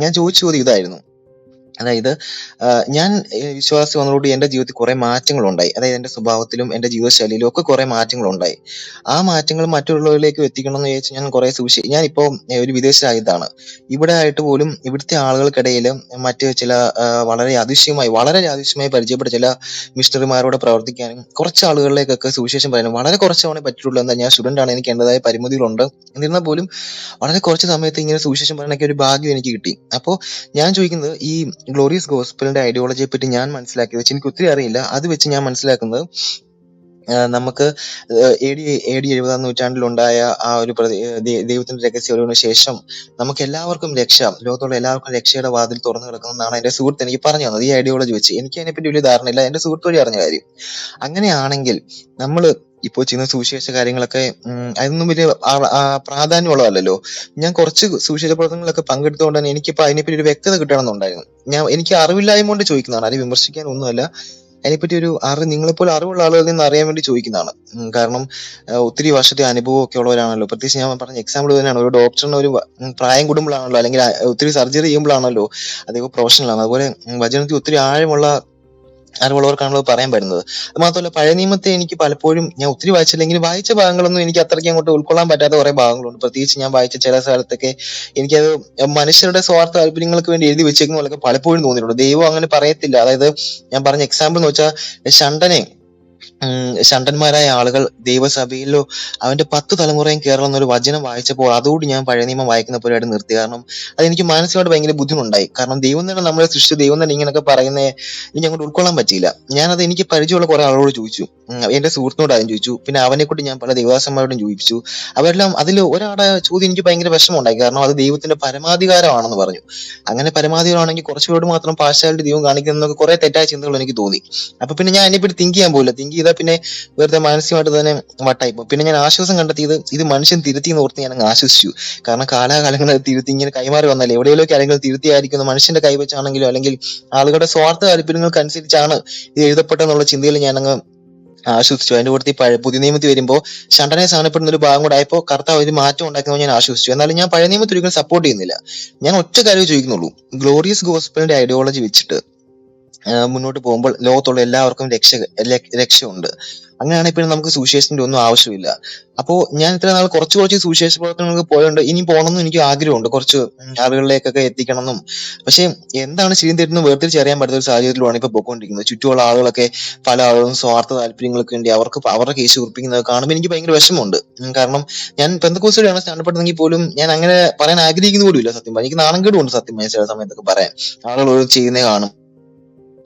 ഞാൻ ചോദിച്ച ചോദ്യം ഇതായിരുന്നു. അതായത് ഞാൻ വിശ്വാസി വന്നതോടുകൂടി എന്റെ ജീവിതത്തിൽ കുറേ മാറ്റങ്ങൾ ഉണ്ടായി അതായത് എന്റെ സ്വഭാവത്തിലും എന്റെ ജീവിതശൈലിയിലും ഒക്കെ കുറെ മാറ്റങ്ങൾ ഉണ്ടായി ആ മാറ്റങ്ങൾ മറ്റുള്ളവരിലേക്ക് എത്തിക്കണം എന്ന് ചോദിച്ചാൽ ഞാൻ കുറേ സൂക്ഷി ഇപ്പോ ഒരു വിദേശ രാജ്യത്താണ് ഇവിടെ ആയിട്ട് പോലും ഇവിടുത്തെ ആളുകൾക്കിടയിൽ മറ്റ് ചില വളരെ അതിശയമായി വളരെ അതിശയമായി പരിചയപ്പെട്ട ചില മിഷണറിമാരോട് പ്രവർത്തിക്കാനും കുറച്ച് ആളുകളിലേക്കൊക്കെ സുവിശേഷം പറയാനും വളരെ കുറച്ച് തവണ പറ്റിയിട്ടുള്ളൂ. എന്താ ഞാൻ സ്റ്റുഡന്റ് ആണ്. എനിക്ക് എന്റെതായ പരിമിതികളുണ്ട്. എന്നിരുന്നാൽ പോലും വളരെ കുറച്ച് സമയത്ത് ഇങ്ങനെ സുവിശേഷം പറയാനൊക്കെ ഒരു ഭാഗ്യം എനിക്ക് കിട്ടി. അപ്പോൾ ഞാൻ ചോദിക്കുന്നത് ഈ ഗ്ലോറിയസ് ഗോസ്പെലിന്റെ ഐഡിയോളജിയെ പറ്റി ഞാൻ മനസ്സിലാക്കിയത്. വെച്ച് എനിക്ക് ഒത്തിരി അറിയില്ല. അത് വെച്ച് ഞാൻ മനസ്സിലാക്കുന്നത് നമുക്ക് എ ഡി എ ഡി എഴുപതാം നൂറ്റാണ്ടിലുണ്ടായ ആ ഒരു പ്രതി ദൈവത്തിന്റെ രഹസ്യ ഒളിവിന് ശേഷം നമുക്ക് എല്ലാവർക്കും രക്ഷ ലോകത്തുള്ള എല്ലാവർക്കും രക്ഷയുടെ വാതിൽ തുറന്നു കിടക്കുന്നതാണ് എന്റെ സുഹൃത്ത് എനിക്ക് പറഞ്ഞു തന്നത്. ഈ ഐഡിയോളജി വെച്ച് എനിക്ക് അതിനെപ്പറ്റി വലിയ ധാരണയില്ല. എന്റെ സുഹൃത്ത് വഴി അറിഞ്ഞ കാര്യം. അങ്ങനെയാണെങ്കിൽ നമ്മൾ ഇപ്പോൾ ചെയ്യുന്ന സുവിശേഷ കാര്യങ്ങളൊക്കെ അതൊന്നും വലിയ പ്രാധാന്യമുള്ളതല്ലല്ലോ. ഞാൻ കുറച്ച് സുവിശേഷ പ്രവർത്തനങ്ങളൊക്കെ പങ്കെടുത്തുകൊണ്ട് തന്നെ എനിക്കിപ്പോ അതിനെപ്പറ്റി ഒരു വ്യക്തത കിട്ടണമെന്നുണ്ടായിരുന്നു. ഞാൻ എനിക്ക് അറിവില്ലായ്മ കൊണ്ട് ചോദിക്കുന്നതാണ്. അത് വിമർശിക്കാൻ ഒന്നുമല്ല. അതിനെപ്പറ്റി ഒരു അറിവ് നിങ്ങളെപ്പോലെ അറിവുള്ള ആളുകളിൽ നിന്ന് അറിയാൻ വേണ്ടി ചോദിക്കുന്നതാണ്. കാരണം ഒത്തിരി വർഷത്തെ അനുഭവം ഒക്കെ ഉള്ളവരാണല്ലോ. പ്രത്യേകിച്ച് ഞാൻ പറഞ്ഞ എക്സാമ്പിൾ തന്നെയാണ്. ഒരു ഡോക്ടറിന് ഒരു പ്രായം കൂടുമ്പോഴാണല്ലോ അല്ലെങ്കിൽ ഒത്തിരി സർജറി ചെയ്യുമ്പോഴാണല്ലോ അദ്ദേഹം പ്രൊഫഷണൽ ആണ്. അതുപോലെ വചനത്തിൽ ഒത്തിരി ആഴമുള്ള അറിവുള്ളവർക്കാണല്ലോ പറയാൻ പറ്റുന്നത്. അത് മാത്രമല്ല പഴയ നിയമത്തെ എനിക്ക് പലപ്പോഴും ഞാൻ ഒത്തിരി വായിച്ചില്ലെങ്കിലും വായിച്ച ഭാഗങ്ങളൊന്നും എനിക്ക് അത്രയ്ക്ക് അങ്ങോട്ട് ഉൾക്കൊള്ളാൻ പറ്റാത്ത കുറേ ഭാഗങ്ങളുണ്ട്. പ്രത്യേകിച്ച് ഞാൻ വായിച്ച ചില സ്ഥലത്തൊക്കെ എനിക്കത് മനുഷ്യരുടെ സ്വാർത്ഥ താല്പര്യങ്ങൾക്ക് വേണ്ടി എഴുതി വെച്ചേക്കുന്ന പോലൊക്കെ പലപ്പോഴും തോന്നിയിട്ടുണ്ട്. ദൈവം അങ്ങനെ പറയത്തില്ല. അതായത് ഞാൻ പറഞ്ഞ എക്സാമ്പിൾ എന്ന് വെച്ചാൽ ഷണ്ടനെ ഷണ്ടന്മാരായ ആളുകൾ ദൈവസഭയിലോ അവന്റെ പത്ത് തലമുറയും കേരളം എന്നൊരു വചനം വായിച്ചപ്പോൾ അതോട് ഞാൻ പഴയ നിയമം വായിക്കുന്ന പോലെയായിട്ട് നിർത്തി. കാരണം അതെനിക്ക് മാനസികമായിട്ട് ഭയങ്കര ബുദ്ധിമുട്ടുണ്ടായി കാരണം ദൈവം തന്നെ നമ്മളെ സൃഷ്ടിച്ച ദൈവം തന്നെ ഇങ്ങനെയൊക്കെ പറയുന്നേ എനിക്ക് അങ്ങോട്ട് ഉൾക്കൊള്ളാൻ പറ്റിയില്ല. ഞാനത് എനിക്ക് പരിചയമുള്ള കുറെ ആളോട് ചോദിച്ചു. എന്റെ സുഹൃത്തിനോട് ആദ്യം ചോദിച്ചു. പിന്നെ അവനെ കൊണ്ട് ഞാൻ പല ദേവദാസന്മാരോടും ചോദിച്ചു. അവരെല്ലാം അതിൽ ഒരാളെ ചോദ്യം എനിക്ക് ഭയങ്കര വിഷമമുണ്ടായി. കാരണം അത് ദൈവത്തിന്റെ പരമാധികാരമാണെന്ന് പറഞ്ഞു. അങ്ങനെ പരമാധികാരമാണെങ്കിൽ കുറച്ചുപേരോട് മാത്രം പാശ്ചാത്യ ദൈവം കാണിക്കുന്നതൊക്കെ കുറെ തെറ്റായ ചിന്തകൾ എനിക്ക് തോന്നി. അപ്പൊ പിന്നെ ഞാൻ അതിനെപ്പറ്റി തിങ്ക് ചെയ്യാൻ പോയില്ല തിങ്ക് ചെയ്താൽ പിന്നെ വെറുതെ മാനസികമായിട്ട് തന്നെ വട്ടായി പോകും പിന്നെ ഞാൻ ആശ്വാസം കണ്ടെത്തിയത് ഇത് മനുഷ്യൻ തിരുത്തി എന്ന് ഓർത്ത് ഞാൻ അങ്ങ് ആശ്വസിച്ചു. കാരണം കാലാകാലങ്ങളിൽ അത് തിരുത്തി ഇങ്ങനെ കൈമാറി വന്നാലേ എവിടെയെങ്കിലും ആരെങ്കിലും തിരുത്തിയായിരിക്കുന്നു മനുഷ്യന്റെ കൈവച്ചാണെങ്കിലും അല്ലെങ്കിൽ ആളുകളുടെ സ്വാർത്ഥ താല്പര്യങ്ങൾക്ക് അനുസരിച്ചാണ് ഇത് എഴുതപ്പെട്ടെന്നുള്ള ചിന്തയിൽ ഞാൻ അങ്ങ് ആശ്വസിച്ചു. അതിന്റെ കൂട്ടത്തിൽ പഴയ പുതിയ നിയമത്തിൽ വരുമ്പോൾ ഷണ്ടനെ സാധനപ്പെടുന്ന ഒരു ഭാഗം കൂടെ ആയപ്പോൾ കർത്താവ് ഒരു മാറ്റം ഉണ്ടാക്കുന്നത് ഞാൻ ആശ്വസിച്ചു. എന്നാലും ഞാൻ പഴയ നിയമത്തിൽ ഒരിക്കലും സപ്പോർട്ട് ചെയ്യുന്നില്ല. ഞാൻ ഒറ്റ കാര്യം ചോദിക്കുന്നുള്ളൂ. ഗ്ലോറിയസ് ഗോസ്പലിന്റെ ഐഡിയോളജി വെച്ചിട്ട് മുന്നോട്ട് പോകുമ്പോൾ ലോകത്തുള്ള എല്ലാവർക്കും രക്ഷ രക്ഷയുണ്ട്. അങ്ങനെയാണെങ്കിൽ പിന്നെ നമുക്ക് സുവിശേഷത്തിന്റെ ഒന്നും ആവശ്യമില്ല. അപ്പോ ഞാൻ ഇത്ര നാൾ കുറച്ച് കുറച്ച് സുവിശേഷ പ്രവർത്തനങ്ങൾക്ക് പോയുണ്ട് ഇനി പോകണമെന്നും എനിക്ക് ആഗ്രഹമുണ്ട്. കുറച്ച് ആളുകളിലേക്കൊക്കെ എത്തിക്കണം എന്നും പക്ഷെ എന്താണ് ശരിയും വേർതിരിച്ച് വേർതിരിച്ചറിയാൻ പറ്റുന്ന ഒരു സാഹചര്യത്തിലാണ് ഇപ്പൊ പോയിക്കൊണ്ടിരിക്കുന്നത്. ചുറ്റുമുള്ള ആളുകളൊക്കെ പല ആളുകളും സ്വാർത്ഥ താല്പര്യങ്ങൾക്ക് വേണ്ടി അവർക്ക് അവരുടെ കേസ് ഉറപ്പിക്കുന്നത് കാണുമ്പോൾ എനിക്ക് ഭയങ്കര വിഷമമുണ്ട്. കാരണം ഞാൻ പെന്തക്കോസിലാണ് സ്ഥാനപ്പെട്ടതെങ്കിൽ പോലും ഞാൻ അങ്ങനെ പറയാൻ ആഗ്രഹിക്കുന്ന പോലും ഇല്ല സത്യം എനിക്ക് എനിക്ക് നാണംകേടുണ്ട് സത്യം മനസ്സിലായ സമയത്തൊക്കെ പറയാൻ. ആളുകൾ ചെയ്യുന്നേ കാണും.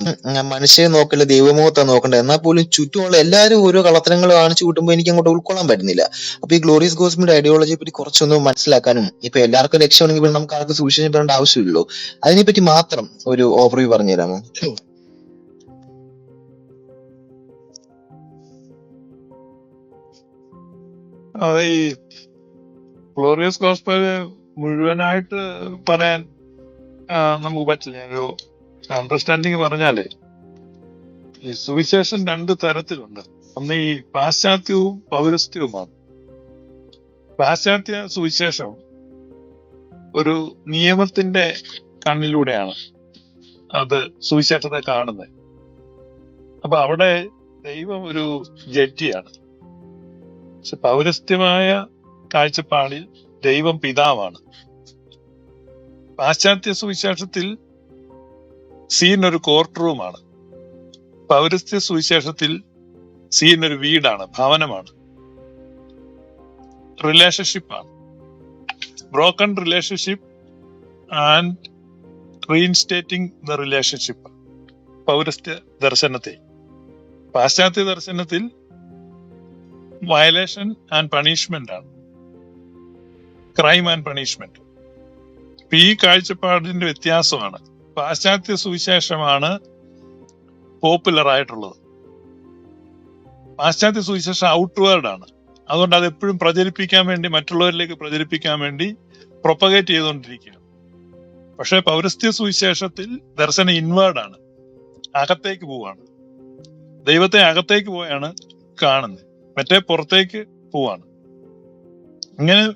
ഉം മനുഷ്യരെ നോക്കല്ല ദൈവമുഖത്താ നോക്കണ്ട. എന്നാൽ പോലും ചുറ്റുമുള്ള എല്ലാവരും ഓരോ കളത്തരങ്ങൾ കാണിച്ചു കൂട്ടുമ്പോൾ എനിക്ക് അങ്ങോട്ട് ഉൾക്കൊള്ളാൻ പറ്റുന്നില്ല. അപ്പൊ ഈ ഗ്ലോറിയസ് ഗോസ്മിന്റെ ഐഡിയോളജിയെ പറ്റി കുറച്ചൊന്ന് മനസ്സിലാക്കാനും ഇപ്പൊ എല്ലാവർക്കും ലക്ഷ്യമാണെങ്കിൽ പിന്നെ നമുക്ക് ആർക്കും സൂക്ഷിച്ചു പറയേണ്ട ആവശ്യമില്ലല്ലോ. അതിനെപ്പറ്റി മാത്രം ഒരു ഓവർവ്യൂ പറഞ്ഞു തരാമോ ഈ ഗ്ലോറിയസ് ഗോസ്പൽ മുഴുവനായിട്ട് പറയാൻ നമുക്ക് പറ്റില്ല. ഒരു അണ്ടർസ്റ്റാൻഡിങ് പറഞ്ഞാലേ ഈ സുവിശേഷം രണ്ട് തരത്തിലുണ്ട്. ഒന്ന് ഈ പാശ്ചാത്യവും പൗരസ്ത്യവുമാണ്. പാശ്ചാത്യ സുവിശേഷം ഒരു നിയമത്തിന്റെ കണ്ണിലൂടെയാണ് അത് സുവിശേഷത്തെ കാണുന്നത്. അപ്പൊ അവിടെ ദൈവം ഒരു ജഡ്ജിയാണ്. പക്ഷെ പൗരസ്ത്യമായ കാഴ്ചപ്പാടിൽ ദൈവം പിതാവാണ്. പാശ്ചാത്യ സുവിശേഷത്തിൽ സീൻ ഒരു കോർട്ട് റൂമാണ് പൗരസ്ത്യ സുവിശേഷത്തിൽ സീൻ ഒരു വീടാണ് ഭവനമാണ്. റിലേഷൻഷിപ്പാണ് broken relationship and reinstating the relationship പൗരസ്ത്യ ദർശനത്തെ പാശ്ചാത്യ ദർശനത്തിൽ വയലേഷൻ ആൻഡ് പണിഷ്മെന്റ് ആണ്. ക്രൈം ആൻഡ് പണിഷ്മെന്റ് ഈ കാഴ്ചപ്പാടിന്റെ വ്യത്യാസമാണ്. പാശ്ചാത്യ സുവിശേഷമാണ് പോപ്പുലർ ആയിട്ടുള്ളത്. പാശ്ചാത്യ സുവിശേഷം ഔട്ട്വേർഡ് ആണ്. അതുകൊണ്ട് അത് എപ്പോഴും പ്രചരിപ്പിക്കാൻ വേണ്ടി മറ്റുള്ളവരിലേക്ക് പ്രചരിപ്പിക്കാൻ വേണ്ടി പ്രൊപ്പഗേറ്റ് ചെയ്തുകൊണ്ടിരിക്കുകയാണ്. പക്ഷേ പൗരസ്ത്യ സുവിശേഷത്തിൽ ദർശനം ഇൻവേർഡ് ആണ്. അകത്തേക്ക് പോവാണ്. ദൈവത്തെ അകത്തേക്ക് പോയാണ് കാണുന്നത്. മറ്റേ പുറത്തേക്ക് പോവാണ്. ഇങ്ങനെ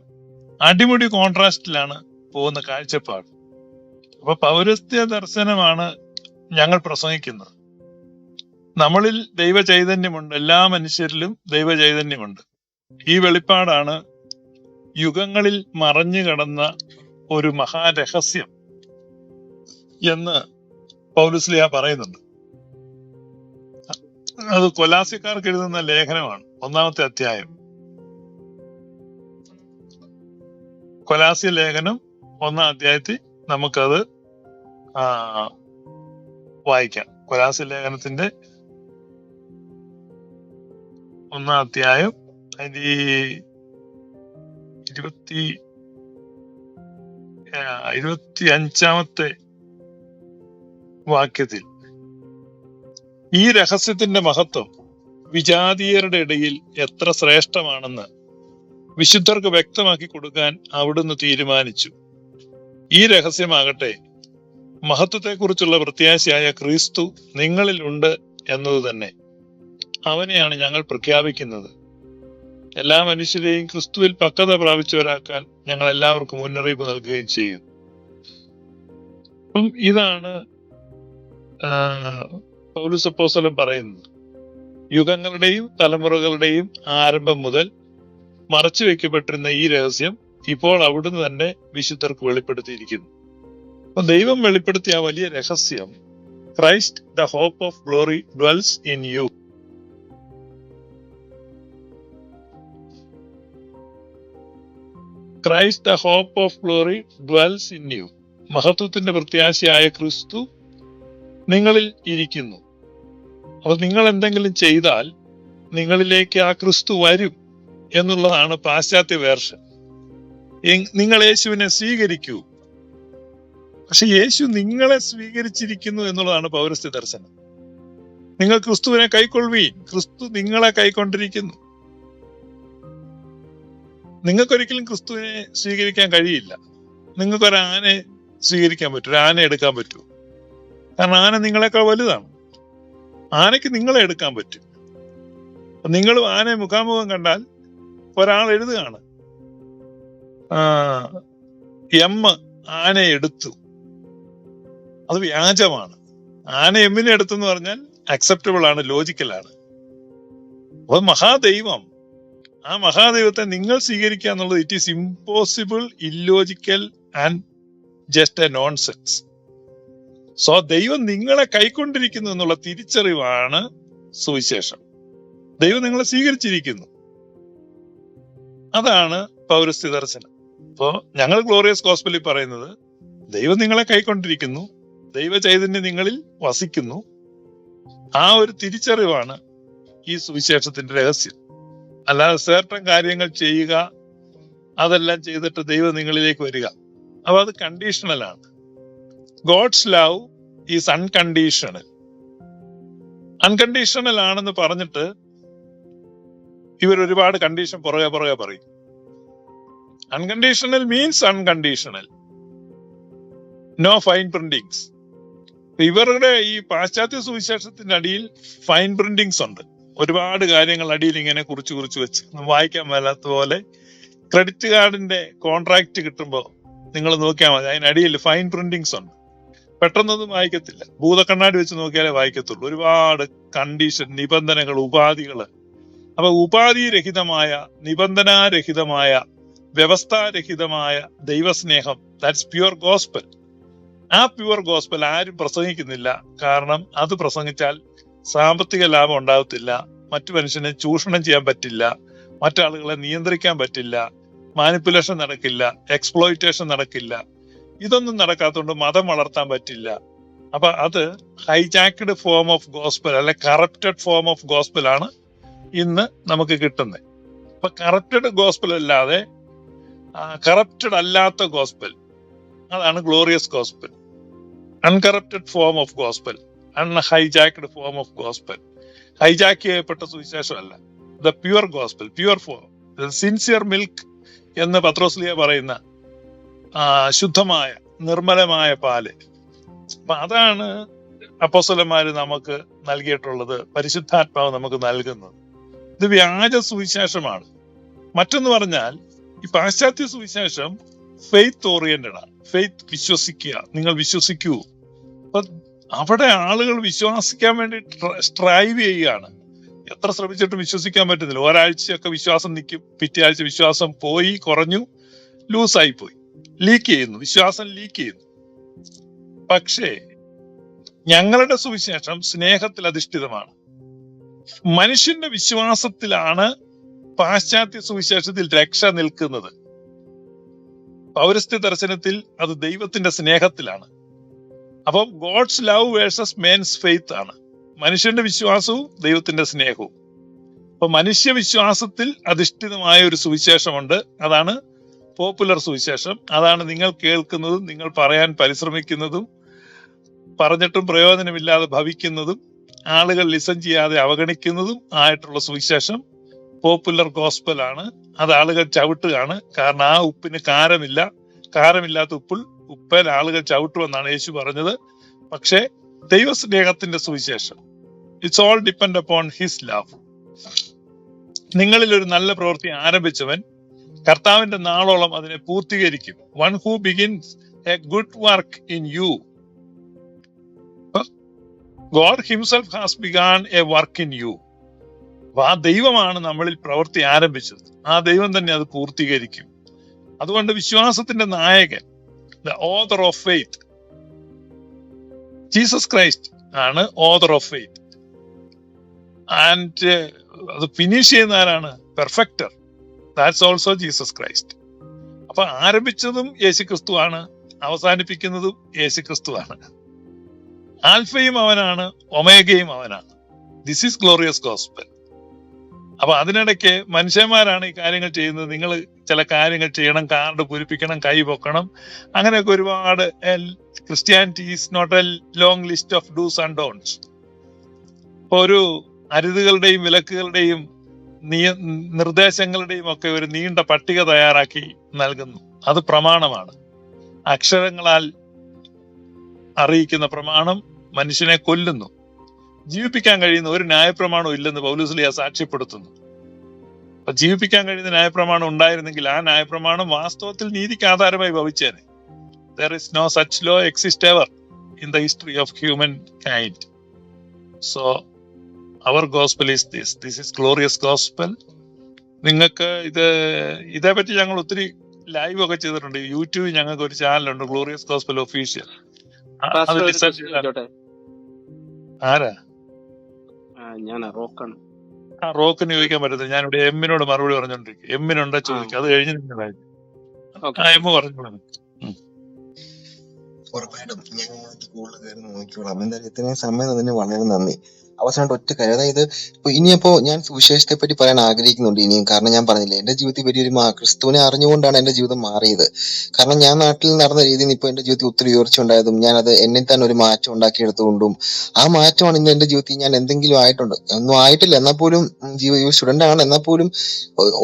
അടിമുടി കോൺട്രാസ്റ്റിലാണ് പോകുന്ന കാഴ്ചപ്പാട്. അപ്പൊ പൗരസ്ത്യ ദർശനമാണ് ഞങ്ങൾ പ്രസംഗിക്കുന്നത്. നമ്മളിൽ ദൈവ ചൈതന്യമുണ്ട് എല്ലാ മനുഷ്യരിലും ദൈവ ചൈതന്യമുണ്ട് ഈ വെളിപ്പാടാണ് യുഗങ്ങളിൽ മറഞ്ഞു കടന്ന ഒരു മഹാരഹസ്യം എന്ന് പൗലുസ്ലിയ പറയുന്നുണ്ട്. അത് കൊലാസിക്കാർക്ക് എഴുതുന്ന ലേഖനമാണ് ഒന്നാമത്തെ അധ്യായം. കൊലാസ്യ ലേഖനം ഒന്നാം അധ്യായത്തിൽ നമുക്കത് വായിക്കാം. കൊലാസി ലേഖനത്തിന്റെ ഒന്നാം അധ്യായം അതിന്റെ ഇരുപത്തി ഇരുപത്തി അഞ്ചാമത്തെ വാക്യത്തിൽ ഈ രഹസ്യത്തിന്റെ മഹത്വം വിജാതീയരുടെ ഇടയിൽ എത്ര ശ്രേഷ്ഠമാണെന്ന് വിശുദ്ധർക്ക് വ്യക്തമാക്കി കൊടുക്കാൻ അവിടുന്ന് തീരുമാനിച്ചു. ഈ രഹസ്യമാകട്ടെ. മഹത്വത്തെക്കുറിച്ചുള്ള പ്രത്യാശയായ ക്രിസ്തു നിങ്ങളിൽ ഉണ്ട് എന്നത് തന്നെ. അവനെയാണ് ഞങ്ങൾ പ്രഖ്യാപിക്കുന്നത്. എല്ലാ മനുഷ്യരെയും ക്രിസ്തുവിൽ പക്വത പ്രാപിച്ചവരാക്കാൻ ഞങ്ങൾ എല്ലാവർക്കും മുന്നറിയിപ്പ് നൽകുകയും ചെയ്യും. അപ്പം ഇതാണ് പൗലുസപ്പോസലം പറയുന്നത്. യുഗങ്ങളുടെയും തലമുറകളുടെയും ആരംഭം മുതൽ മറച്ചു വെക്കപ്പെട്ടിരുന്ന ഈ രഹസ്യം ഇപ്പോൾ അവിടുന്ന് തന്നെ വിശുദ്ധർക്ക് വെളിപ്പെടുത്തിയിരിക്കുന്നു. അപ്പൊ ദൈവം വെളിപ്പെടുത്തിയ ആ വലിയ രഹസ്യം Christ the hope of glory dwells in you Christ the hope of glory dwells in you മഹത്വത്തിന്റെ പ്രത്യാശയായ ക്രിസ്തു നിങ്ങളിൽ ഇരിക്കുന്നു. അപ്പൊ നിങ്ങൾ എന്തെങ്കിലും ചെയ്താൽ നിങ്ങളിലേക്ക് ആ ക്രിസ്തു വരും എന്നുള്ളതാണ് പാശ്ചാത്യ വേർഷൻ. നിങ്ങൾ യേശുവിനെ സ്വീകരിക്കൂ. പക്ഷെ യേശു നിങ്ങളെ സ്വീകരിച്ചിരിക്കുന്നു എന്നുള്ളതാണ് പൗരസ്ത്യ ദർശനം. നിങ്ങൾ ക്രിസ്തുവിനെ കൈക്കൊള്ളുവീൻ. ക്രിസ്തു നിങ്ങളെ കൈക്കൊണ്ടിരിക്കുന്നു. നിങ്ങൾക്കൊരിക്കലും ക്രിസ്തുവിനെ സ്വീകരിക്കാൻ കഴിയില്ല. നിങ്ങൾക്കൊരു ആനയെ സ്വീകരിക്കാൻ പറ്റും ഒരു ആന എടുക്കാൻ പറ്റൂ. കാരണം ആന നിങ്ങളെക്കാൾ വലുതാണ്. ആനയ്ക്ക് നിങ്ങളെ എടുക്കാൻ പറ്റും. നിങ്ങളും ആനയെ മുഖാമുഖം കണ്ടാൽ ഒരാൾ എഴുതുകയാണ്. എം ആനയെടുത്തു. അത് വ്യാജമാണ്. ആന എമ്മിനെ എടുത്തു എന്ന് പറഞ്ഞാൽ അക്സെപ്റ്റബിൾ ആണ് ലോജിക്കലാണ് അപ്പൊ മഹാദൈവം. ആ മഹാദൈവത്തെ നിങ്ങൾ സ്വീകരിക്കുക എന്നുള്ളത് it is impossible illogical and just a nonsense so ദൈവം നിങ്ങളെ കൈക്കൊണ്ടിരിക്കുന്നു എന്നുള്ള തിരിച്ചറിവാണ് സുവിശേഷം. ദൈവം നിങ്ങളെ സ്വീകരിച്ചിരിക്കുന്നു. അതാണ് പൗരസ്ത്യ ദർശനം. അപ്പോ ഞങ്ങൾ ഗ്ലോറിയസ് ഗോസ്പലിൽ പറയുന്നത് ദൈവം നിങ്ങളെ കൈക്കൊണ്ടിരിക്കുന്നു ദൈവ ചൈതന്യം നിങ്ങളിൽ വസിക്കുന്നു. ആ ഒരു തിരിച്ചറിവാണ് ഈ സുവിശേഷത്തിന്റെ രഹസ്യം. അല്ലാതെ സേർട്ടൻ കാര്യങ്ങൾ ചെയ്യുക അതെല്ലാം ചെയ്തിട്ട് ദൈവം നിങ്ങളിലേക്ക് വരിക. അപ്പൊ അത് കണ്ടീഷണലാണ് God's love is unconditional unconditional ആണെന്ന് പറഞ്ഞിട്ട് ഇവർ ഒരുപാട് കണ്ടീഷൻ പുറകെ പുറകെ പറയും. Unconditional means unconditional no fine printings ഇവരുടെ ഈ പാശ്ചാത്യ സുവിശേഷത്തിന്റെ അടിയിൽ ഫൈൻ പ്രിന്റിങ്സ് ഉണ്ട്. ഒരുപാട് കാര്യങ്ങൾ അടിയിൽ ഇങ്ങനെ കുറിച്ച് കുറിച്ച് വെച്ച് വായിക്കാൻ മേലാത്ത പോലെ ക്രെഡിറ്റ് കാർഡിന്റെ കോൺട്രാക്ട് കിട്ടുമ്പോൾ നിങ്ങൾ നോക്കിയാൽ മതി. അതിനടിയിൽ ഫൈൻ പ്രിന്റിങ്സ് ഉണ്ട്. പെട്ടെന്നൊന്നും വായിക്കത്തില്ല. ഭൂതക്കണ്ണാടി വെച്ച് നോക്കിയാലേ വായിക്കത്തുള്ളൂ. ഒരുപാട് കണ്ടീഷൻ നിബന്ധനകൾ ഉപാധികൾ അപ്പൊ ഉപാധിരഹിതമായ നിബന്ധനാരഹിതമായ വ്യവസ്ഥാരഹിതമായ ദൈവസ്നേഹം ദാറ്റ്സ് പ്യുവർ ഗോസ്പൽ ആ പ്യുവർ ഗോസ്പൽ ആരും പ്രസംഗിക്കുന്നില്ല. കാരണം അത് പ്രസംഗിച്ചാൽ സാമ്പത്തിക ലാഭം ഉണ്ടാകത്തില്ല. മറ്റു മനുഷ്യനെ ചൂഷണം ചെയ്യാൻ പറ്റില്ല. മറ്റാളുകളെ നിയന്ത്രിക്കാൻ പറ്റില്ല. മാനിപ്പുലേഷൻ നടക്കില്ല. എക്സ്പ്ലോയിറ്റേഷൻ നടക്കില്ല. ഇതൊന്നും നടക്കാത്തതുകൊണ്ട് മതം വളർത്താൻ പറ്റില്ല. അപ്പൊ അത് ഹൈജാക്ഡ് ഫോം ഓഫ് ഗോസ്പൽ അല്ലെ കറപ്റ്റഡ് ഫോം ഓഫ് ഗോസ്പൽ ആണ് ഇന്ന് നമുക്ക് കിട്ടുന്നത്. അപ്പൊ കറപ്റ്റഡ് ഗോസ്പൽ അല്ലാതെ കറപ്റ്റഡ് അല്ലാത്ത ഗോസ്പൽ അതാണ് glorious gospel uncorrupted form of gospel unhijacked form of gospel hijack ചെയ്യപ്പെട്ട സുവിശേഷമല്ല. The pure gospel pure form sincere milk എന്ന് പത്രോസ്ലിയ പറയുന്ന ശുദ്ധമായ നിർമ്മലമായ പാൽ. അപ്പൊ അതാണ് അപ്പോസ്വലന്മാര് നമുക്ക് നൽകിയിട്ടുള്ളത് പരിശുദ്ധാത്മാവ് നമുക്ക് നൽകുന്നത്. ഇത് വ്യാജ സുവിശേഷമാണ്. മറ്റൊന്ന് പറഞ്ഞാൽ ഈ പാശ്ചാത്യ സുവിശേഷം ഫെയ്ത്ത് ഓറിയന്റഡ് ആണ് ഫെയ്ത്ത് വിശ്വസിക്കുക. നിങ്ങൾ വിശ്വസിക്കൂ. അപ്പൊ അവിടെ ആളുകൾ വിശ്വസിക്കാൻ വേണ്ടി സ്ട്രൈവ് ചെയ്യുകയാണ്. എത്ര ശ്രമിച്ചിട്ടും വിശ്വസിക്കാൻ പറ്റുന്നില്ല. ഒരാഴ്ചയൊക്കെ വിശ്വാസം നിൽക്കും. പിറ്റേ ആഴ്ച വിശ്വാസം പോയി കുറഞ്ഞു ലൂസായി പോയി ലീക്ക് ചെയ്യുന്നു. വിശ്വാസം ലീക്ക് ചെയ്യുന്നു. പക്ഷേ ഞങ്ങളുടെ സുവിശേഷം സ്നേഹത്തിൽ അധിഷ്ഠിതമാണ്. മനുഷ്യന്റെ വിശ്വാസത്തിലാണ് പാശ്ചാത്യ സുവിശേഷത്തിൽ രക്ഷ നിൽക്കുന്നത്. പൗരസ്ത്യ ദർശനത്തിൽ അത് ദൈവത്തിന്റെ സ്നേഹത്തിലാണ്. അപ്പം God's love versus man's faith ആണ്. മനുഷ്യന്റെ വിശ്വാസവും ദൈവത്തിന്റെ സ്നേഹവും. അപ്പൊ മനുഷ്യ വിശ്വാസത്തിൽ അധിഷ്ഠിതമായ ഒരു സുവിശേഷമുണ്ട്. അതാണ് പോപ്പുലർ സുവിശേഷം. അതാണ് നിങ്ങൾ കേൾക്കുന്നതും നിങ്ങൾ പറയാൻ പരിശ്രമിക്കുന്നതും പറഞ്ഞിട്ടും പ്രയോജനമില്ലാതെ ഭവിക്കുന്നതും ആളുകൾ ലിസൺ ചെയ്യാതെ അവഗണിക്കുന്നതും ആയിട്ടുള്ള സുവിശേഷം. പോപ്പുലർ ഗോസ്പലാണ്. അത് ആളുകൾ ചവിട്ടുകയാണ്. കാരണം ആ ഉപ്പിന് കാരമില്ല. കാരമില്ലാത്ത ഉപ്പിൽ ഉപ്പൽ ആളുകൾ ചവിട്ടുമെന്നാണ് യേശു പറഞ്ഞത്. പക്ഷേ ദൈവസ്നേഹത്തിന്റെ സുവിശേഷം. It's all depend upon his love നിങ്ങളിൽ ഒരു നല്ല പ്രവൃത്തി ആരംഭിച്ചവൻ കർത്താവിന്റെ നാളോളം അതിനെ പൂർത്തീകരിക്കും. One who begins a good work in you God himself has began a work in you അപ്പൊ ആ ദൈവമാണ് നമ്മളിൽ പ്രവൃത്തി ആരംഭിച്ചത്. ആ ദൈവം തന്നെ അത് പൂർത്തീകരിക്കും. അതുകൊണ്ട് വിശ്വാസത്തിന്റെ നായകൻ the author of faith Jesus Christ ആണ് ഓദർ ഓഫ് ഫെയ്ത്ത് ആൻഡ് അത് ഫിനിഷ് ചെയ്യുന്ന ആരാണ്? Perfecter that's also Jesus Christ അപ്പൊ ആരംഭിച്ചതും യേശു ക്രിസ്തു ആണ് അവസാനിപ്പിക്കുന്നതും യേശു ക്രിസ്തു ആണ്. ആൽഫയും അവനാണ് ഒമേഗയും അവനാണ്. ദിസ് ഈസ് ഗ്ലോറിയസ് ഗോസ്പൽ അപ്പൊ അതിനിടയ്ക്ക് മനുഷ്യന്മാരാണ് ഈ കാര്യങ്ങൾ ചെയ്യുന്നത്. നിങ്ങൾ ചില കാര്യങ്ങൾ ചെയ്യണം കാർഡ് പൂരിപ്പിക്കണം കൈ പൊക്കണം. അങ്ങനെയൊക്കെ ഒരുപാട് Christianity is not a long list of dos and don'ts ഇപ്പൊ ഒരു അരുതുകളുടെയും വിലക്കുകളുടെയും നിയ നിർദ്ദേശങ്ങളുടെയും ഒക്കെ ഒരു നീണ്ട പട്ടിക തയ്യാറാക്കി നൽകുന്നു. അത് പ്രമാണമാണ്. അക്ഷരങ്ങളാൽ അറിയിക്കുന്ന പ്രമാണം മനുഷ്യനെ കൊല്ലുന്നു. ജീവിപ്പിക്കാൻ കഴിയുന്ന ഒരു ന്യായപ്രമാണം ഇല്ലെന്ന് പൗലുസ്ലിയ സാക്ഷ്യപ്പെടുത്തുന്നു. അപ്പൊ ജീവിപ്പിക്കാൻ കഴിയുന്ന ന്യായപ്രമാണം ഉണ്ടായിരുന്നെങ്കിൽ ആ ന്യായപ്രമാണം വാസ്തവത്തിൽ നീതിക്ക് ആധാരമായി ഭവിച്ചേനെ. There is no such law exist ever in the history of human kind so our gospel is this this is glorious gospel നിങ്ങൾക്ക് ഇത് ഇതേപറ്റി ഞങ്ങൾ ഒത്തിരി ലൈവ് ഒക്കെ ചെയ്തിട്ടുണ്ട്. യൂട്യൂബിൽ ഞങ്ങൾക്ക് ഒരു ചാനലുണ്ട് ഗ്ലോറിയസ് ഗോസ്പൽ ഒഫീഷ്യൽ ആരാ? ഞാൻ റോക്കാണ് ആ റോക്കിന് ചോദിക്കാൻ പറ്റത്തില്ല. ഞാൻ ഇവിടെ എമ്മിനോട് മറുപടി പറഞ്ഞോണ്ടിരിക്കും. എമ്മിനുണ്ടോ ചോദിക്കും. അത് കഴിഞ്ഞ് നിങ്ങളായി ഓക്കെ. ആ എമ്മ് പറഞ്ഞോളാം. ഉറപ്പായിട്ടും ഞാൻ കൂടുതൽ കയറി നോക്കിക്കോളാം. എന്തായാലും ഇത്രയും സമയം തന്നെ വളരെ നന്ദി. അവസാനമായിട്ട് ഒറ്റ കാര്യം. അതായത് ഇപ്പൊ ഇനിയിപ്പോ ഞാൻ സുവിശേഷത്തെ പറ്റി പറയാൻ ആഗ്രഹിക്കുന്നുണ്ട് ഇനിയും. കാരണം ഞാൻ പറഞ്ഞില്ല എന്റെ ജീവിതത്തിൽ വലിയൊരു ക്രിസ്തുവിനെ അറിഞ്ഞുകൊണ്ടാണ് എന്റെ ജീവിതം മാറിയത്. കാരണം ഞാൻ നാട്ടിൽ നടന്ന രീതിയിൽ ഇപ്പൊ എന്റെ ജീവിതത്തിൽ ഒത്തിരി ഉയർച്ച ഉണ്ടായതും അത് എന്നെ തന്നെ ഒരു മാറ്റം ഉണ്ടാക്കിയെടുത്തുകൊണ്ടും ആ മാറ്റമാണ് ഇന്ന് എന്റെ ജീവിതത്തിൽ ഞാൻ എന്തെങ്കിലും ആയിട്ടുണ്ട്. ഒന്നും ആയിട്ടില്ല. എന്നാൽ പോലും ഉം, ജീവ സ്റ്റുഡന്റ് ആണ്. എന്നാൽ പോലും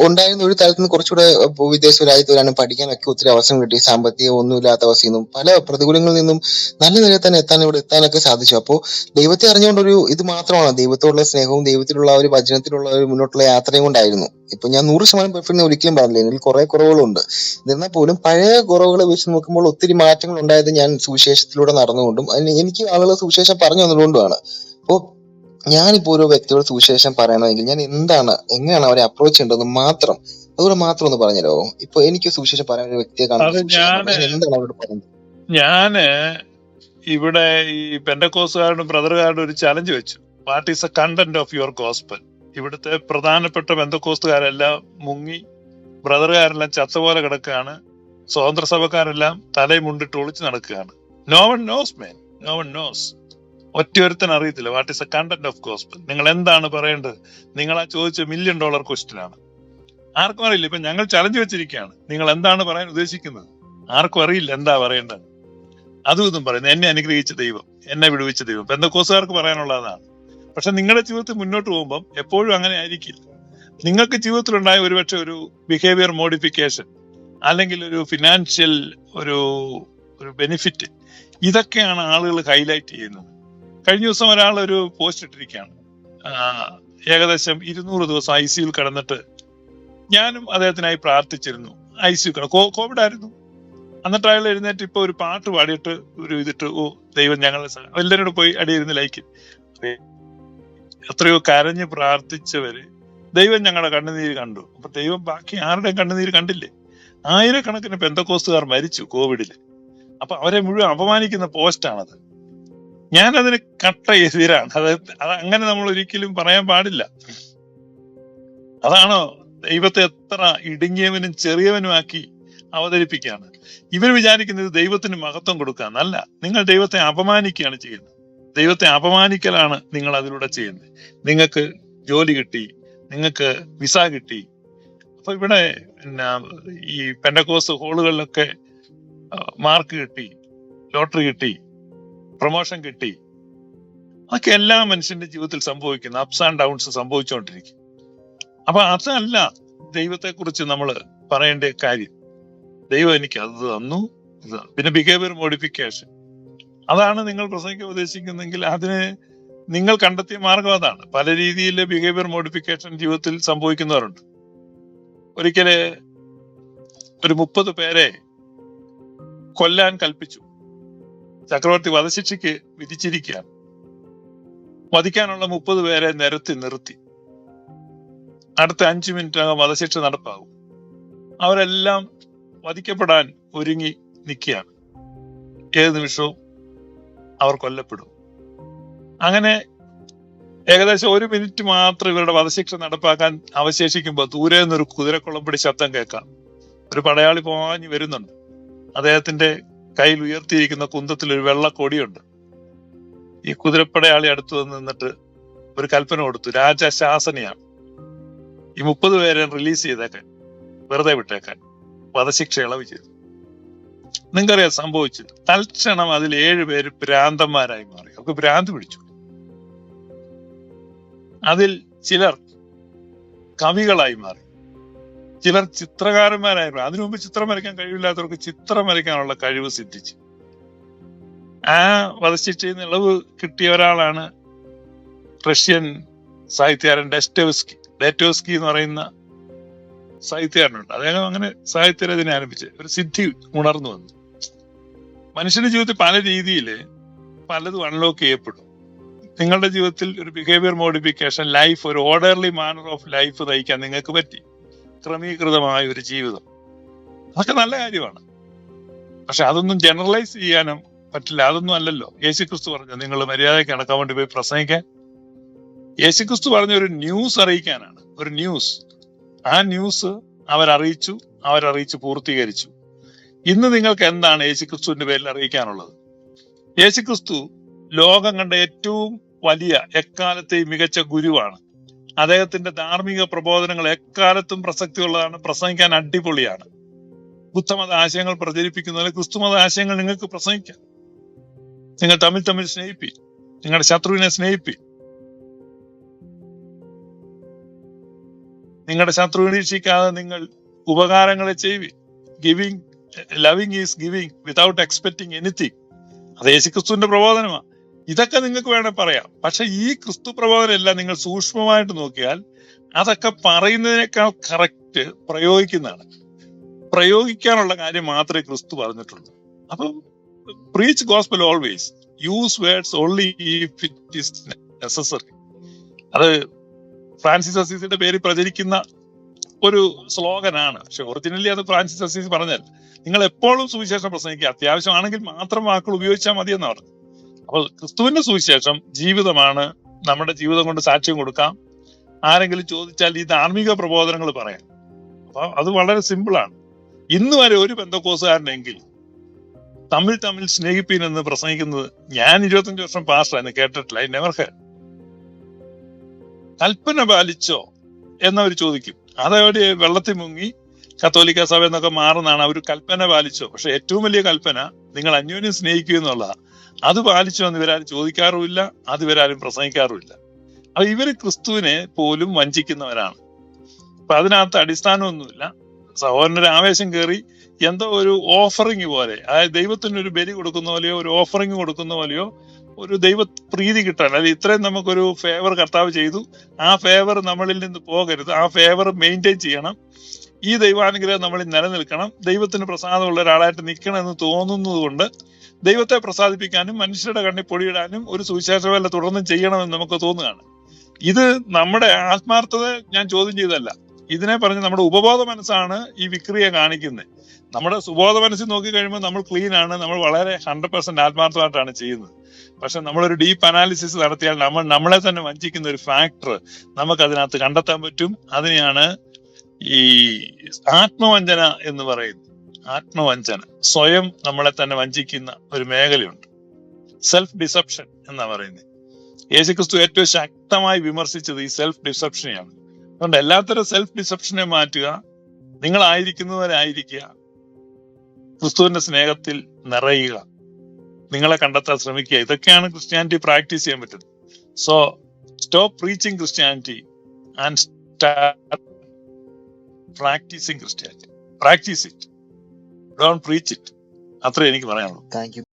ഉണ്ടായിരുന്ന ഒരു തലത്തിൽ നിന്ന് കുറച്ചുകൂടെ വിദേശ രാജ്യത്ത് വരാനും പഠിക്കാനൊക്കെ ഒത്തിരി അവസരം കിട്ടി. സാമ്പത്തികം ഒന്നുമില്ലാത്ത അവസ്ഥയിൽ നിന്നും പല പ്രതികൂലങ്ങളിൽ നിന്നും നല്ല നിലയിൽ തന്നെ എത്താൻ ഇവിടെ എത്താനൊക്കെ സാധിച്ചു. അപ്പോൾ ദൈവത്തെ അറിഞ്ഞുകൊണ്ടൊരു ഇത് മാത്രമാണ്. ദൈവത്തോടുള്ള സ്നേഹവും ദൈവത്തിലുള്ള ഒരു വചനത്തിലുള്ള ഒരു മുന്നോട്ടുള്ള യാത്രയും കൊണ്ടായിരുന്നു. ഇപ്പൊ ഞാൻ നൂറ് ശതമാനം പെർഫെക്റ്റ് ഒരിക്കലും പറഞ്ഞില്ല എനിക്ക് കുറെ കുറവുകളുണ്ട്. എന്നിരുന്നാൽ പോലും പഴയ കുറവുകളെ വെച്ച് നോക്കുമ്പോൾ ഒത്തിരി മാറ്റങ്ങൾ ഉണ്ടായത് ഞാൻ സുവിശേഷത്തിലൂടെ നടന്നുകൊണ്ടും അതിന് എനിക്ക് ആളുകൾ സുവിശേഷം പറഞ്ഞു തന്നതുകൊണ്ടുമാണ്. അപ്പോ ഞാനിപ്പോ ഓരോ വ്യക്തിയോട് സുവിശേഷം പറയണമെങ്കിൽ ഞാൻ എന്താണ് എങ്ങനെയാണ് അവരെ അപ്രോച്ച് ചെയ്യേണ്ടതെന്ന് മാത്രം അതുകൊണ്ട് മാത്രം ഒന്ന് പറഞ്ഞല്ലോ ഇപ്പൊ എനിക്ക് സുവിശേഷം പറയാൻ ഒരു വ്യക്തിയെ അത് ഞാൻ എന്താണ് അവരോട് പറയുന്നത്? ഞാൻ ഇവിടെ ഈ പെൻഡക്കോസുകാരനും ബ്രദറുകാരുടെ ഒരു ചലഞ്ച് വെച്ചു. What is a content of your gospel ഇവിടുത്തെ പ്രധാനപ്പെട്ട ബന്ധക്കോസ്തുകാരെല്ലാം മുങ്ങി ബ്രദറുകാരെല്ലാം ചത്ത പോലെ കിടക്കുകയാണ് സ്വതന്ത്ര സഭക്കാരെല്ലാം തലയും മുണ്ടിട്ട് ഒളിച്ചു നടക്കുകയാണ്. No one knows man no one knows ഒറ്റയൊരുത്തൻ അറിയത്തില്ല. What is a content of gospel നിങ്ങൾ എന്താണ് പറയേണ്ടത്? നിങ്ങൾ ആ ചോദിച്ച മില്യൺ ഡോളർ ക്വസ്റ്റ്യൻ ആണ്. ആർക്കും അറിയില്ല. ഇപ്പൊ ഞങ്ങൾ ചലഞ്ച് വെച്ചിരിക്കുകയാണ്. നിങ്ങൾ എന്താണ് പറയാൻ ഉദ്ദേശിക്കുന്നത്? ആർക്കും അറിയില്ല എന്താ പറയേണ്ടത്. അതും ഇതും പറയുന്നത് എന്നെ അനുഗ്രഹിച്ച ദൈവം എന്നെ വിടുവിച്ച ദൈവം. പെന്തക്കോസുകാർക്ക് പറയാനുള്ളതാണ്. പക്ഷെ നിങ്ങളുടെ ജീവിതത്തിൽ മുന്നോട്ട് പോകുമ്പം എപ്പോഴും അങ്ങനെ ആയിരിക്കില്ല. നിങ്ങൾക്ക് ജീവിതത്തിലുണ്ടായ ഒരുപക്ഷെ ഒരു ബിഹേവിയർ മോഡിഫിക്കേഷൻ അല്ലെങ്കിൽ ഒരു ഫിനാൻഷ്യൽ ഒരു ഒരു ബെനിഫിറ്റ് ഇതൊക്കെയാണ് ആളുകൾ ഹൈലൈറ്റ് ചെയ്യുന്നത്. കഴിഞ്ഞ ദിവസം ഒരാൾ ഒരു പോസ്റ്റ് ഇട്ടിരിക്കുകയാണ്. ഏകദേശം ഇരുന്നൂറ് ദിവസം ഐ സിയുൽ കിടന്നിട്ട് ഞാനും അദ്ദേഹത്തിനായി പ്രാർത്ഥിച്ചിരുന്നു. ഐ സി കോവിഡ് ആയിരുന്നു. എന്നിട്ട് അയാൾ എഴുന്നേറ്റ് ഇപ്പൊ ഒരു പാട്ട് പാടിയിട്ട് ഒരു ഇതിട്ട് ഓ ദൈവം ഞങ്ങളെ എല്ലാവരോടും പോയി അടിയിരുന്ന് ലൈക്ക് എത്രയോ കരഞ്ഞ് പ്രാർത്ഥിച്ചവര് ദൈവം ഞങ്ങളുടെ കണ്ണുനീര് കണ്ടു. അപ്പൊ ദൈവം ബാക്കി ആരുടെയും കണ്ണുനീര് കണ്ടില്ലേ? ആയിരക്കണക്കിന് പെന്തക്കോസ്തുകാർ മരിച്ചു കോവിഡിൽ. അപ്പൊ അവരെ മുഴുവൻ അപമാനിക്കുന്ന പോസ്റ്റാണത്. ഞാനതിന് കട്ട എതിരാണ്. അത് അത് അങ്ങനെ നമ്മൾ ഒരിക്കലും പറയാൻ പാടില്ല. അതാണോ ദൈവത്തെ എത്ര ഇടുങ്ങിയവനും ചെറിയവനുമാക്കി അവതരിപ്പിക്കുകയാണ് ഇവർ വിചാരിക്കുന്നത് ദൈവത്തിന് മഹത്വം കൊടുക്കാന്നല്ല. നിങ്ങൾ ദൈവത്തെ അപമാനിക്കുകയാണ് ചെയ്യുന്നത്. ദൈവത്തെ അപമാനിക്കലാണ് നിങ്ങൾ അതിലൂടെ ചെയ്യുന്നത്. നിങ്ങൾക്ക് ജോലി കിട്ടി നിങ്ങൾക്ക് വിസ കിട്ടി. അപ്പൊ ഇവിടെ പിന്നെ ഈ പെൻഡക്കോസ് ഹോളുകളിലൊക്കെ മാർക്ക് കിട്ടി ലോട്ടറി കിട്ടി പ്രൊമോഷൻ കിട്ടി. അതൊക്കെ എല്ലാ മനുഷ്യന്റെ ജീവിതത്തിൽ സംഭവിക്കുന്ന. അപ്സ് ആൻഡ് ഡൗൺസ് സംഭവിച്ചുകൊണ്ടിരിക്കും. അപ്പൊ അതല്ല ദൈവത്തെക്കുറിച്ച് നമ്മൾ പറയേണ്ട കാര്യം. ദൈവം എനിക്ക് അത് തന്നു. പിന്നെ ബിഹേവിയർ മോഡിഫിക്കേഷൻ അതാണ് നിങ്ങൾ പ്രസംഗിക്കാൻ ഉദ്ദേശിക്കുന്നെങ്കിൽ അതിന് നിങ്ങൾ കണ്ടെത്തിയ മാർഗം അതാണ്. പല രീതിയിൽ ബിഹേവിയർ മോഡിഫിക്കേഷൻ ജീവിതത്തിൽ സംഭവിക്കുന്നവരുണ്ട്. ഒരിക്കൽ ഒരു മുപ്പത് പേരെ കൊല്ലാൻ കൽപ്പിച്ചു. ചക്രവർത്തി വധശിക്ഷയ്ക്ക് വിധിച്ചിരിക്കുകയാണ്. വധിക്കാനുള്ള മുപ്പത് പേരെ നിരത്തി നിർത്തി. അടുത്ത അഞ്ചു മിനിറ്റിനകം വധശിക്ഷ നടപ്പാകും. അവരെല്ലാം വധിക്കപ്പെടാൻ ഒരുങ്ങി നിൽക്കുകയാണ്. ഏത് നിമിഷവും അവർ കൊല്ലപ്പെടും. അങ്ങനെ ഏകദേശം ഒരു മിനിറ്റ് മാത്രം ഇവരുടെ വധശിക്ഷ നടപ്പാക്കാൻ അവശേഷിക്കുമ്പോൾ ദൂരെ നിന്നൊരു കുതിരക്കുളമ്പടി ശബ്ദം കേൾക്കാം. ഒരു പടയാളി പോഞ്ഞു വരുന്നുണ്ട്. അദ്ദേഹത്തിന്റെ കയ്യിൽ ഉയർത്തിയിരിക്കുന്ന കുന്തത്തിൽ ഒരു വെള്ളക്കൊടിയുണ്ട് ഈ കുതിരപ്പടയാളി അടുത്ത് നിന്നിട്ട് ഒരു കൽപ്പന കൊടുത്തു. രാജശാസനയാണ്. ഈ മുപ്പത് പേരെ റിലീസ് ചെയ്തേക്കാൻ വെറുതെ വിട്ടേക്കാൻ വധശിക്ഷ ഇളവ് ചെയ്തു. നിങ്ങൾക്കറിയാം സംഭവിച്ചത്. തൽക്ഷണം അതിൽ ഏഴ് പേര് ഭ്രാന്തന്മാരായി മാറി. അവർക്ക് ഭ്രാന്ത് പിടിച്ചു. അതിൽ ചിലർ കവികളായി മാറി. ചിലർ ചിത്രകാരന്മാരായി മാറി. അതിനു മുമ്പ് ചിത്രം വരയ്ക്കാൻ കഴിവില്ലാത്തവർക്ക് ചിത്രം വരയ്ക്കാനുള്ള കഴിവ് സിദ്ധിച്ചു. ആ വധശിക്ഷയിൽ നിന്ന് ഇളവ് കിട്ടിയ ഒരാളാണ് റഷ്യൻ സാഹിത്യകാരൻ ഡെസ്റ്റോസ്കി ഡെറ്റോസ്കി എന്ന് പറയുന്ന സാഹിത്യകാരനുണ്ട്. അദ്ദേഹം അങ്ങനെ സാഹിത്യരചന ആരംഭിച്ച് ഒരു സിദ്ധി ഉണർന്നു വന്നു. മനുഷ്യന്റെ ജീവിതത്തിൽ പല രീതിയിൽ പലതും അൺലോക്ക് ചെയ്യപ്പെടും. നിങ്ങളുടെ ജീവിതത്തിൽ ഒരു ബിഹേവിയർ മോഡിഫിക്കേഷൻ ലൈഫ് ഒരു ഓർഡർലി മാനർ ഓഫ് ലൈഫ് നയിക്കാൻ നിങ്ങൾക്ക് പറ്റി. ക്രമീകൃതമായ ഒരു ജീവിതം. അതൊക്കെ നല്ല കാര്യമാണ്. പക്ഷെ അതൊന്നും ജനറലൈസ് ചെയ്യാനും പറ്റില്ല. അതൊന്നും അല്ലല്ലോ. യേശു ക്രിസ്തു പറഞ്ഞു നിങ്ങൾ മര്യാദയ്ക്ക് നടക്കാൻ വേണ്ടി പോയി പ്രസംഗിക്കാൻ. യേശു ക്രിസ്തു പറഞ്ഞ ഒരു ന്യൂസ് അറിയിക്കാനാണ്. ഒരു ന്യൂസ് ആ ന്യൂസ് അവരറിയിച്ചു അവരറിയിച്ചു പൂർത്തീകരിച്ചു. ഇന്ന് നിങ്ങൾക്ക് എന്താണ് യേശുക്രിസ്തുവിന്റെ പേരിൽ അറിയിക്കാനുള്ളത്? യേശുക്രിസ്തു ലോകം കണ്ട ഏറ്റവും വലിയ എക്കാലത്തെയും മികച്ച ഗുരുവാണ്. അദ്ദേഹത്തിന്റെ ധാർമ്മിക പ്രബോധനങ്ങൾ എക്കാലത്തും പ്രസക്തിയുള്ളതാണ് പ്രസംഗിക്കാൻ അടിപൊളിയാണ്. ബുദ്ധമത ആശയങ്ങൾ പ്രചരിപ്പിക്കുന്ന ക്രിസ്തുമത ആശയങ്ങൾ നിങ്ങൾക്ക് പ്രസംഗിക്കാം. നിങ്ങൾ തമ്മിൽ തമ്മിൽ സ്നേഹിപ്പി. നിങ്ങളുടെ ശത്രുവിനെ സ്നേഹിപ്പി. നിങ്ങളുടെ ശത്രു നിരീക്ഷിക്കാതെ നിങ്ങൾ ഉപകാരങ്ങളെ ചെയ്യുവി giving loving is giving without expecting anything അത് യേശുക്രിസ്തുവിന്റെ പ്രബോധനമാണ് ഇതൊക്കെ നിങ്ങൾക്ക് വേണമെങ്കിൽ പറയാം. പക്ഷെ ഈ ക്രിസ്തു പ്രബോധന എല്ലാം നിങ്ങൾ സൂക്ഷ്മമായിട്ട് നോക്കിയാൽ അതൊക്കെ പറയുന്നതിനേക്കാൾ കറക്റ്റ് പ്രയോഗിക്കുന്നതാണ്. പ്രയോഗിക്കാനുള്ള കാര്യം മാത്രമേ ക്രിസ്തു പറഞ്ഞിട്ടുള്ളൂ. അപ്പം preach gospel always use words only if it is necessary അത് ഫ്രാൻസിസ് അസീസിന്റെ പേരിൽ പ്രചരിക്കുന്ന ഒരു സ്ലോഗനാണ്. പക്ഷെ ഒറിജിനലി അത് ഫ്രാൻസിസ് അസീസ് പറഞ്ഞാൽ നിങ്ങൾ എപ്പോഴും സുവിശേഷം പ്രസംഗിക്കുക. അത്യാവശ്യമാണെങ്കിൽ മാത്രം വാക്കുകൾ ഉപയോഗിച്ചാൽ മതി പറഞ്ഞു അപ്പോൾ ക്രിസ്തുവിന്റെ സുവിശേഷം ജീവിതമാണ്. നമ്മുടെ ജീവിതം കൊണ്ട് സാക്ഷ്യം കൊടുക്കാം. ആരെങ്കിലും ചോദിച്ചാൽ ഈ ധാർമ്മിക പ്രബോധനങ്ങൾ പറയാം. അപ്പൊ അത് വളരെ സിമ്പിളാണ് ഇന്ന് വരെ ഒരു ബന്ധക്കോസുകാരനെങ്കിൽ തമ്മിൽ തമ്മിൽ സ്നേഹിപ്പീൻ എന്ന് പ്രസംഗിക്കുന്നത് ഞാൻ ഇരുപത്തഞ്ച് വർഷം പാസ്റ്റായിരുന്നു കേട്ടിട്ടില്ല. ഐ നെവർ കൽപ്പന പാലിച്ചോ എന്നവർ ചോദിക്കും. അതവര് വെള്ളത്തിൽ മുങ്ങി കത്തോലിക്ക സഭ എന്നൊക്കെ മാറുന്നതാണ് അവർ കൽപ്പന പാലിച്ചോ. പക്ഷെ ഏറ്റവും വലിയ കൽപ്പന നിങ്ങൾ അന്യോന്യം സ്നേഹിക്കൂ എന്നുള്ളതാണ് അത് പാലിച്ചോ എന്ന് ഇവരാരും ചോദിക്കാറുമില്ല അത് ഇവരാരും പ്രസംഗിക്കാറുമില്ല. അപ്പൊ ഇവർ ക്രിസ്തുവിനെ പോലും വഞ്ചിക്കുന്നവരാണ്. അപ്പൊ അതിനകത്ത് അടിസ്ഥാനമൊന്നുമില്ല. സഹോദരന്റെ ആവേശം കയറി എന്തോ ഒരു ഓഫറിങ് പോലെ അതായത് ദൈവത്തിന് ഒരു ബലി കൊടുക്കുന്ന പോലെയോ ഒരു ഓഫറിങ് കൊടുക്കുന്ന പോലെയോ ഒരു ദൈവ പ്രീതി കിട്ടാൻ അല്ലെങ്കിൽ ഇത്രയും നമുക്കൊരു ഫേവർ കർത്താവ് ചെയ്തു. ആ ഫേവർ നമ്മളിൽ നിന്ന് പോകരുത്. ആ ഫേവർ മെയിന്റെയിൻ ചെയ്യണം. ഈ ദൈവാനുഗ്രഹം നമ്മളിൽ നിലനിൽക്കണം. ദൈവത്തിന് പ്രസാദമുള്ള ഒരാളായിട്ട് നിൽക്കണം എന്ന് തോന്നുന്നത് കൊണ്ട് ദൈവത്തെ പ്രസാദിപ്പിക്കാനും മനുഷ്യരുടെ കണ്ണിൽ പൊടിയിടാനും ഒരു സുവിശേഷ വേല തുടർന്നും ചെയ്യണമെന്ന് നമുക്ക് തോന്നുകയാണ്. ഇത് നമ്മുടെ ആത്മാർത്ഥത ഞാൻ ചോദ്യം ചെയ്തല്ല ഇതിനെ പറഞ്ഞ് നമ്മുടെ ഉപബോധ മനസ്സാണ് ഈ വിക്രിയ കാണിക്കുന്നത്. നമ്മുടെ സുബോധ മനസ്സിൽ നോക്കി കഴിയുമ്പോൾ നമ്മൾ ക്ലീൻ ആണ് നമ്മൾ വളരെ ഹൺഡ്രഡ് പെർസെന്റ് ആത്മാർത്ഥമായിട്ടാണ് ചെയ്യുന്നത്. പക്ഷെ നമ്മളൊരു ഡീപ്പ് അനാലിസിസ് നടത്തിയാൽ നമ്മൾ നമ്മളെ തന്നെ വഞ്ചിക്കുന്ന ഒരു ഫാക്ടർ നമുക്ക് അതിനകത്ത് കണ്ടെത്താൻ പറ്റും. അതിനെയാണ് ഈ ആത്മവഞ്ചന എന്ന് പറയുന്നത്. ആത്മവഞ്ചന. സ്വയം നമ്മളെ തന്നെ വഞ്ചിക്കുന്ന ഒരു മേഖലയുണ്ട്. സെൽഫ് ഡിസപ്ഷൻ എന്നാ പറയുന്നത്. യേശുക്രിസ്തു ഏറ്റവും ശക്തമായി വിമർശിച്ചത് ഈ സെൽഫ് ഡിസപ്ഷനെയാണ് അതുകൊണ്ട് എല്ലാത്തരം സെൽഫ് ഡിസപ്ഷനെ മാറ്റുക. നിങ്ങളായിരിക്കുന്നവരായിരിക്കുക. ക്രിസ്തുവിന്റെ സ്നേഹത്തിൽ നിറയുക. നിങ്ങളെ കണ്ടെത്താൻ ശ്രമിക്കുക. ഇതൊക്കെയാണ് ക്രിസ്ത്യാനിറ്റി പ്രാക്ടീസ് ചെയ്യാൻ പറ്റുന്നത്. So stop preaching Christianity and start practising Christianity practise it don't preach it അത്രേ എനിക്ക് പറയാനുള്ളൂ. Thank you